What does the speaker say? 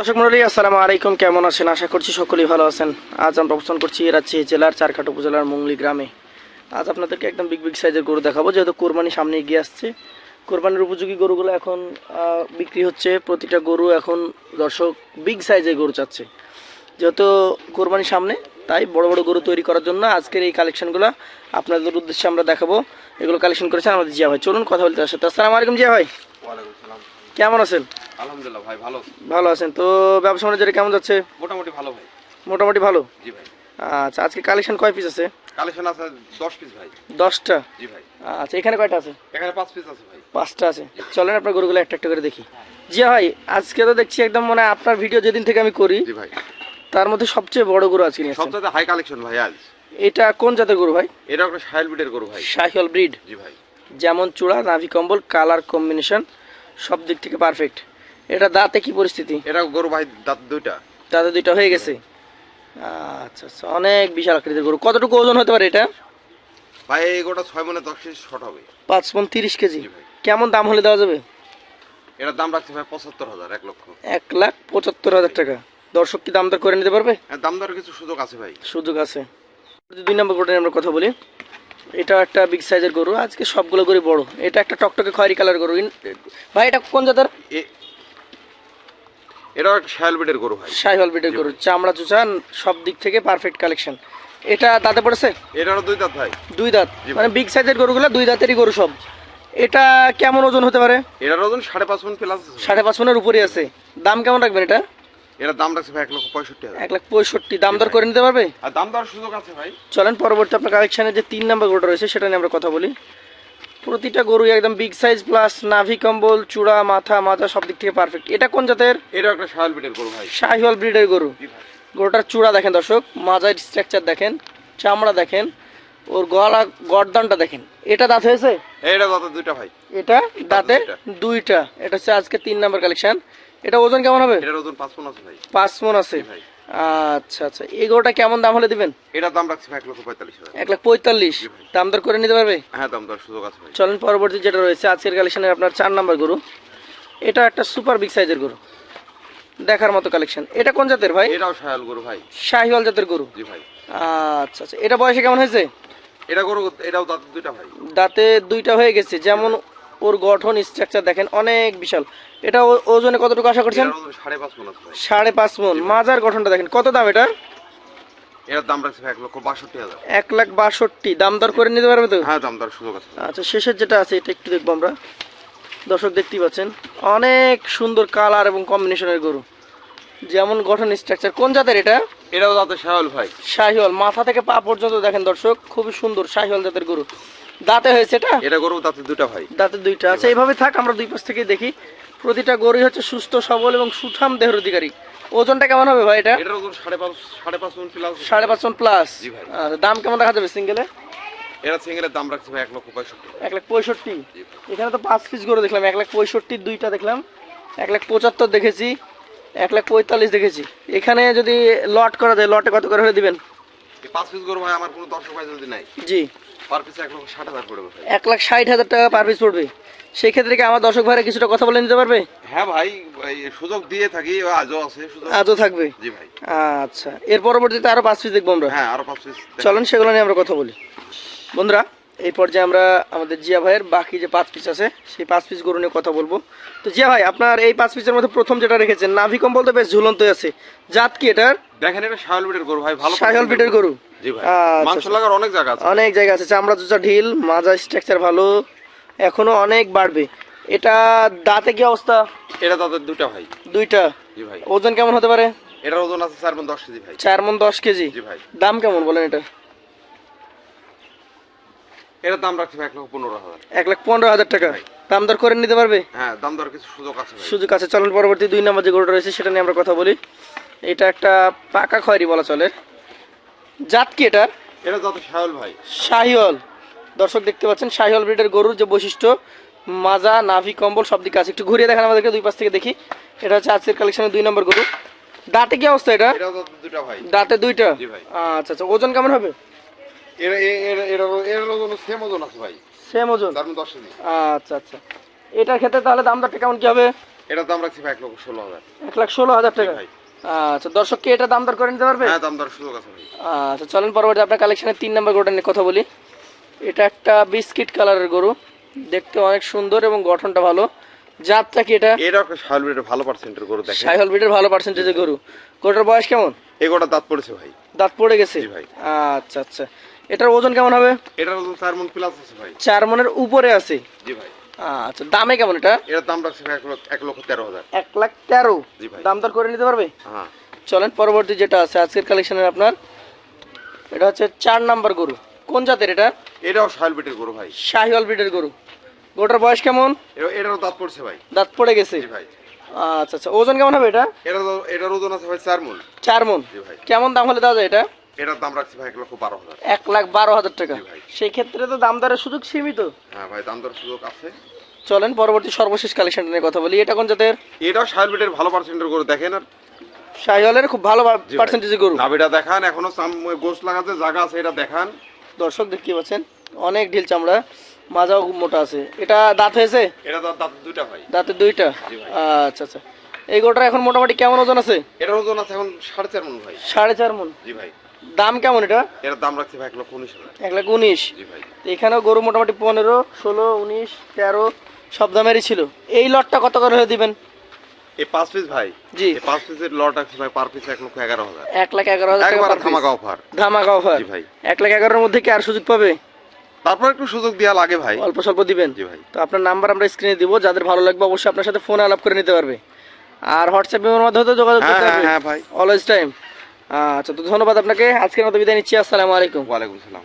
দর্শক মন্ডলী, আসসালামু আলাইকুম। কেমন আছেন? আশা করছি সকলেই ভালো আছেন। আজ আমরা অবস্থান করছি রাজশাহী জেলার চারঘাট উপজেলার মুংলি গ্রামে। আজ আপনাদেরকে একদম বিগ বিগ সাইজের গরু দেখাবো, যেহেতু কোরবানি সামনে এগিয়ে আসছে। কোরবানির উপযোগী গরুগুলো এখন বিক্রি হচ্ছে। প্রতিটা গরু এখন দর্শক বিগ সাইজের গরু চাচ্ছে। যেহেতু কোরবানি সামনে, তাই বড় বড় গরু তৈরি করার জন্য আজকের এই কালেকশনগুলো আপনাদের উদ্দেশ্যে আমরা দেখাবো। এগুলো কালেকশন করেছেন আমাদের জিয়া ভাই। চলুন কথা বলতে আসে। আসসালামু আলাইকুম জিয়া ভাই। ওয়ালাইকুম কেমন আছেন? আলহামদুলিল্লাহ ভাই ভালো। ভালো আছেন। তো ব্যবসা বাণিজ্যের কেমন যাচ্ছে? মোটামুটি ভালো ভাই। মোটামুটি ভালো? জি ভাই। আচ্ছা আজকে কালেকশন কয় পিস আছে? কালেকশন আছে দশ পিস ভাই। দশটা? জি ভাই। আচ্ছা এখানে কয়টা আছে? এখানে পাঁচ পিস আছে ভাই। পাঁচটা আছে। চলেন আপনার গরুগুলো একটা একটা করে দেখি। জি ভাই আজকে তো দেখছি একদম মানে আপনার ভিডিও যেদিন থেকে আমি করি জি ভাই। তার মধ্যে সবচেয়ে বড় গরু আছে। সবচেয়ে হাই কালেকশন ভাই আজ। এটা কোন জাতের গরু ভাই? এটা একটা সাহেল ব্রিডের গরু ভাই। শাহিওয়াল ব্রিড। জি ভাই। যেমন চূড়া নাভি কম্বল কালার কম্বিনেশন। সব দিক থেকে পারফেক্ট এটা দাঁতে কি পরিস্থিতি? এটা গরু ভাই দাঁত দুইটা। দাঁতে দুইটা হয়ে গেছে? আচ্ছা আচ্ছা অনেক বিশাল আকৃতির গরু। কতটুকু ওজন হতে পারে এটা? ভাই এই গরুটা ছয় মনে দশ কেজি শর্ট হবে। পাঁচ মন তিরিশ কেজি। কেমন দাম হলে দেওয়া যাবে? এটার দাম রাখছে ভাই পঁচাত্তর হাজার এক লক্ষ। এক লাখ পঁচাত্তর হাজার টাকা। দর্শক কি দাম দর করে নিতে পারবে? হ্যাঁ, দাম দর কিছু সুযোগ আছে ভাই। সুযোগ আছে। দুই নম্বর নিয়ে আমরা কথা বলি। এটা একটা বিগ সাইজের গরু আজকে সবগুলো গরু বড়। এটা একটা টকটকে খয়েরি কালার গরু। ভাই এটা কোন জাতের? এ এটাও একটা বিটের গরু ভাই। শাহিওয়াল বিটের গরু চামড়া চুচা সব দিক থেকে পারফেক্ট কালেকশন এটা দাঁতে পড়েছে? এটারও দুই দাঁত ভাই। দুই দাঁত। মানে বিগ সাইজের গরুগুলো দুই দাঁতেরই গরু সব। এটা কেমন ওজন হতে পারে? এটার ওজন সাড়ে পাঁচ মন প্লাস। সাড়ে পাঁচ মনের উপরে আছে। দাম কেমন রাখবেন এটা? এটার দাম রাখছে ভাই এক লক্ষ পঁয়ষট্টি হাজার। এক লাখ পঁয়ষট্টি। দাম দর করে নিতে পারবে? আর দাম দেওয়ার সুযোগ আছে ভাই। চলেন পরবর্তী আপনার কালেকশানে যে তিন নাম্বার গরুটা রয়েছে সেটা নিয়ে আমরা কথা বলি। প্রতিটা গরু একদম বিগ সাইজ প্লাস নাভি কম্বল চূড়া মাথা মাজা সব দিক থেকে পারফেক্ট এটা কোন জাতের? এটাও একটা সাহেল বিটের গরু ভাই। শাহিওয়াল ব্রিডের গরু। গরুটার চূড়া দেখেন দর্শক মাজার স্ট্রাকচার দেখেন চামড়া দেখেন ওর গলা গরদানটা দেখেন। এটা দাঁত হয়েছে? এইটা কত দুইটা ভাই। এটা দাঁতে। দুইটা। এটা হচ্ছে আজকে তিন নাম্বার কালেকশন এটা ওজন কেমন হবে? এটার ওজন পাঁচ মন আছে ভাই। পাঁচ মন আছে। ভাই। আচ্ছা আচ্ছা। এই গরুটা কেমন দাম হলে দিবেন? এটার দাম রাখছি ভাই এক লক্ষ দাম দর করে নিতে পারবে? হ্যাঁ দাম দর সুযোগ আছে ভাই। চলেন পরবর্তী যেটা রয়েছে আজকের কালেকশনের আপনার চার নাম্বার গরু। এটা একটা সুপার বিগ সাইজের গরু। দেখার মতো কালেকশন। এটা কোন জাতের ভাই? এটাও সায়াল গরু ভাই। শাহিওয়াল জাতের গরু। জি ভাই। আচ্ছা আচ্ছা। এটা বয়সে কেমন হয়েছে? এটা গরু এটাও দাঁত দুইটা ভাই। দাঁতে দুইটা হয়ে গেছে। যেমন ওর গঠন স্ট্রাকচার দেখেন অনেক বিশাল। এটা ওজনে কতটুকু আশা করছেন? সাড়ে পাঁচ মন মাজার গঠনটা দেখেন কত দাম দাম রাখছে এক লক্ষ বাষট্টি হাজার। এক লাখ বাষট্টি। দাম দর করে নিতে পারবে তো? হ্যাঁ দাম দেওয়ার সুযোগ আছে। আচ্ছা শেষের যেটা আছে এটা একটু দেখব আমরা। দর্শক দেখতেই পাচ্ছেন অনেক সুন্দর কালার এবং কম্বিনেশনের গরু। যেমন গঠন স্ট্রাকচার কোন জাতের এটা? এটাও ভাই। শাহিওয়াল। মাথা থেকে পা পর্যন্ত দেখেন দর্শক খুবই সুন্দর শাহিওয়াল জাতের গরু। দাঁতে হয়েছে এটা? এটা গরু দাঁতে দুটা ভাই। দাঁতে দুইটা। আচ্ছা এইভাবে থাক আমরা দুই পাশ থেকে দেখি। প্রতিটা গরুই হচ্ছে সুস্থ সবল এবং সুঠাম দেহের অধিকারী। ওজনটা কেমন হবে ভাই এটা? এটার ওজন সাড়ে পাঁচ সাড়ে পাঁচ মন প্লাস সাড়ে পাঁচ টন প্লাস জি ভাই। দাম কেমন রাখা যাবে সিঙ্গেলে? এটা সিঙ্গেলের দাম রাখছে ভাই এক লক্ষ পঁয়ষট্টি। এক লাখ পঁয়ষট্টি। এখানে তো পাঁচ পিস গরু দেখলাম এক লাখ পঁয়ষট্টি দুইটা দেখলাম এক লাখ পঁচাত্তর দেখেছি এক লাখ পঁয়তাল্লিশ দেখেছি। এখানে যদি লট করা যায় লটে কত করে হলে দিবেন? পাঁচ পিস গরু ভাই আমার কোনো দর্শক ভাই যদি নাই। জি। এক লাখ ষাট হাজার টাকা পার পিস পড়বে। সেই ক্ষেত্রে কি আমার দর্শক ভাইরা কিছুটা কথা বলে নিতে পারবে? হ্যাঁ ভাই সুযোগ দিয়ে থাকি আজও আছে আজও থাকবে? জি ভাই। আচ্ছা এর পরবর্তীতে আরও পাঁচ পিস দেখব আমরা। হ্যাঁ আরও পাঁচ পিস চলেন সেগুলো নিয়ে আমরা কথা বলি। বন্ধুরা এই পর্যায়ে আমরা আমাদের জিয়া ভাইয়ের বাকি যে পাঁচ পিস আছে সেই পাঁচ পিস গরু নিয়ে কথা বলব। তো জিয়া ভাই আপনার এই পাঁচ পিসের মধ্যে প্রথম যেটা রেখেছেন নাভি কম্বল তো বেশ ঝুলন্ত আছে। জাত কি এটার? দেখেন এটা শাহল বিটের গরু ভাই ভালো সাহিওয়াল পিটের গরু? জি ভাই। আচ্ছা, মাংস আচ্ছা। লাগার অনেক জায়গা আছে। অনেক জায়গা আছে চামড়া চুচা ঢিল মাজা স্ট্রাকচার ভালো। এখনও অনেক বাড়বে। এটা দাঁতে কি অবস্থা? এটা তাদের দুটা ভাই। দুইটা? জি ভাই। ওজন কেমন হতে পারে? এটার ওজন আছে চার মন দশ কেজি ভাই। চার মন দশ কেজি? জি ভাই। দাম কেমন বলেন এটা? এটার দাম রাখছি এক লক্ষ পনেরো হাজার। এক লাখ পনেরো হাজার টাকা। দাম দর করে নিতে পারবে? হ্যাঁ দাম দর কিছু সুযোগ আছে সুযোগ আছে চলন পরবর্তী দুই নম্বর যে গরুটা রয়েছে সেটা নিয়ে আমরা কথা বলি। এটা একটা পাকা খয়েরি বলা চলে। জাত কি এটা এটা যত শাহল ভাই। শাহিওল দর্শক দেখতে পাচ্ছেন শাহিওল ব্রিডের গরুর যে বৈশিষ্ট্য মাজা নাভি কম্বল সব দিকে আছে। একটু ঘুরিয়ে দেখেন আমাদেরকে দুই পাশ থেকে দেখি। এটা হচ্ছে আজকের কালেকশনের দুই নম্বর গরু। দাঁতে কি অবস্থা এটা? দাঁতে দুইটা? ভাই। আচ্ছা আচ্ছা ওজন কেমন হবে? এর এর- এর- এর এর ওজন সেম ওজন আছে ভাই। সেম ওজন? তার দশ কেজি। আচ্ছা আচ্ছা। এটার ক্ষেত্রে তাহলে দাম দরটা কেমন কি হবে? এটা দাম রাখছি এক লক্ষ ষোলো হাজার। এক লাখ ষোলো হাজার টাকা। আচ্ছা দর্শক কি এটা দাম দর করে নিতে পারবে? হ্যাঁ দাম দর সুযোগ আছে ভাই। আচ্ছা চলেন পরবর্তী আপনার কালেকশনের তিন নম্বর গরুটা নিয়ে কথা বলি। এটা একটা বিস্কিট কালারের গরু। দেখতে অনেক সুন্দর এবং গঠনটা ভালো। জাতটা কি এটা? এটা একটা ব্রিডের ভালো পার্সেন্টের গরু দেখেন। সাইহল বিটের ভালো পার্সেন্টেজের গরু। গরুটার বয়স কেমন? এগোটা দাঁত পড়েছে ভাই। দাঁত পড়ে গেছে? ভাই। আচ্ছা আচ্ছা। এটার ওজন কেমন হবে? এটার ওজন চার মন প্লাস আছে ভাই। চার মনের উপরে আছে? জি ভাই। আচ্ছা দামে কেমন এটা? এটার দাম রাখছি ভাই এক লক্ষ এক লক্ষ তেরো হাজার। এক লাখ তেরো? জি ভাই। দাম দর করে নিতে পারবে? হ্যাঁ। চলেন পরবর্তী যেটা আছে আজকের কালেকশনের আপনার। এটা হচ্ছে চার নাম্বার গরু। কোন জাতের এটা? এটাও শাল ব্রিডের গরু ভাই। শাহিওয়াল ব্রিডের গরু। গরুটার বয়স কেমন? এটারও দাঁত পড়ছে ভাই। দাঁত পড়ে গেছে? জি ভাই। আচ্ছা আচ্ছা। ওজন কেমন হবে এটা? এটা এটার ওজন আছে ভাই চার মন। চার মন। জি ভাই। কেমন দাম হলে দেওয়া যায় এটা? এটার দাম রাখছি ভাই এক লক্ষ বারো হাজার। এক লাখ বারো হাজার টাকা। সেই ক্ষেত্রে তো দাম দরের সুযোগ সীমিত। হ্যাঁ ভাই দাম সুযোগ আছে। চলেন পরবর্তী সর্বশেষ কালেকশন নিয়ে কথা বলি। এটা কোন জাতের? এটাও ভালো পার্সেন্টের গরু দেখেন আর। শাহিওয়ালের খুব ভালো জি ভাই। পার্সেন্টেজের গরু। নাভিটা দেখান এখনও গোস লাগাতে জায়গা আছে এটা দেখান। দর্শক দেখতে পাচ্ছেন অনেক ঢিল চামড়া মাজাও খুব মোটা আছে। এটা দাঁত হয়েছে? এটা দাঁত দুইটা ভাই। দাঁতে দুইটা? আচ্ছা আচ্ছা। এই গরুটার এখন মোটামুটি কেমন ওজন আছে? এটার ওজন আছে এখন সাড়ে চার মন ভাই। সাড়ে চার মন। জি ভাই। দাম কেমন এটা? এটার দাম রাখছি ভাই এক লক্ষ উনিশ হাজার। এক লাখ উনিশ? জি ভাই। তো এখানেও গরু মোটামুটি পনেরো ষোলো উনিশ তেরো সব দামেরই ছিল। এই লটটা কত করে হয়ে দিবেন? এই পাঁচ পিস ভাই জি। এই পাঁচ পিসের লট আছে ভাই পার পিস এক লক্ষ এগারো হাজার। এক লাখ এগারো হাজার একবার। ধামাকা অফার ধামাকা অফার জি ভাই। এক লাখ এগারোর মধ্যে কি আর সুযোগ পাবে? তারপর একটু সুযোগ দেওয়া লাগে ভাই। অল্প স্বল্প দিবেন। জি ভাই। তো আপনার নাম্বার আমরা স্ক্রিনে দিব যাদের ভালো লাগবে অবশ্যই আপনার সাথে ফোন আলাপ করে নিতে পারবে। আর হোয়াটসঅ্যাপ এর মাধ্যমে যোগাযোগ হ্যাঁ করতে হ্যাঁ পারবে। হ্যাঁ ভাই। অলওয়েজ টাইম আচ্ছা তো ধন্যবাদ আপনাকে। আজকের মতো বিদায় নিচ্ছি। আসসালামু আলাইকুম। ওয়ালাইকুম সালাম